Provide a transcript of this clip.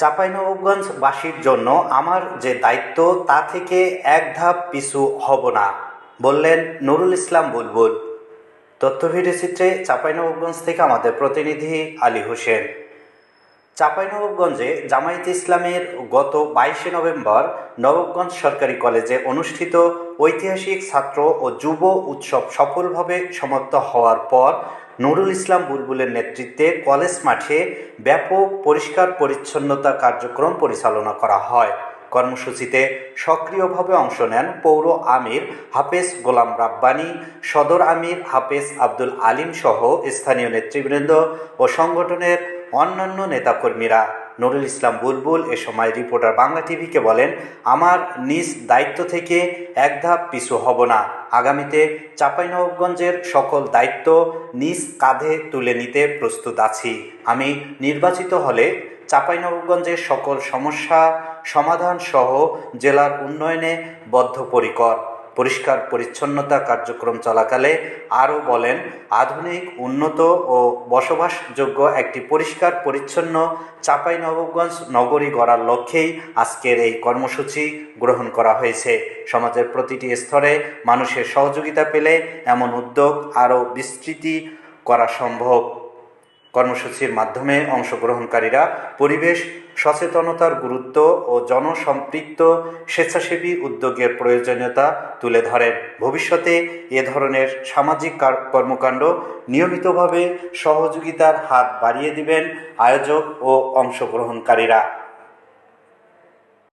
চাঁপাইনবাবগঞ্জবাসীর জন্য আমার যে দায়িত্ব, তা থেকে এক ধাপ পিছু হব না, বললেন নুরুল ইসলাম বুলবুল। তথ্য ভিডিও চিত্রে চাঁপাইনবাবগঞ্জ থেকে আমাদের প্রতিনিধি আলী হোসেন। চাঁপাইনবাবগঞ্জে জামায়াত ইসলামের গত বাইশে নভেম্বর নবাবগঞ্জ সরকারি কলেজে অনুষ্ঠিত ঐতিহাসিক ছাত্র ও যুব উৎসব সফলভাবে সমাপ্ত হওয়ার পর নুরুল ইসলাম বুলবুলের নেতৃত্বে কলেজ মাঠে ব্যাপক পরিষ্কার পরিচ্ছন্নতা কার্যক্রম পরিচালনা করা হয়। কর্মসূচিতে সক্রিয়ভাবে অংশ নেন পৌর আমির হাফেজ গোলাম রাব্বানি, সদর আমির হাফেজ আব্দুল আলিম সহ স্থানীয় নেতৃবৃন্দ ও সংগঠনের অন্যান্য নেতাকর্মীরা নুরুল ইসলাম বুলবুল এ সময় রিপোর্টার বাংলা টিভিকে বলেন, আমার নিজ দায়িত্ব থেকে এক ধাপ পিছু হব না। আগামীতে চাঁপাইনবাবগঞ্জের সকল দায়িত্ব নিজ কাঁধে তুলে নিতে প্রস্তুত আছি। আমি নির্বাচিত হলে চাঁপাইনবাবগঞ্জের সকল সমস্যা সমাধান সহ জেলার উন্নয়নে বদ্ধপরিকর। পরিষ্কার পরিচ্ছন্নতা কার্যক্রম চলাকালে আরও বলেন, আধুনিক, উন্নত ও বসবাসযোগ্য একটি পরিষ্কার, পরিচ্ছন্ন চাঁপাইনবাবগঞ্জ নগরী গড়ার লক্ষ্যেই আজকের এই কর্মসূচি গ্রহণ করা হয়েছে। সমাজের প্রতিটি স্তরে মানুষের সহযোগিতা পেলে এমন উদ্যোগ আরও বিস্তৃতি করা সম্ভব। কর্মসূচির মাধ্যমে অংশগ্রহণকারীরা পরিবেশ, সচেতনতার গুরুত্ব ও জনসম্পৃক্ত স্বেচ্ছাসেবী উদ্যোগের প্রয়োজনীয়তা তুলে ধরেন। ভবিষ্যতে এ ধরনের সামাজিক কর্মকাণ্ড নিয়মিতভাবে সহযোগিতার হাত বাড়িয়ে দিবেন আয়োজক ও অংশগ্রহণকারীরা।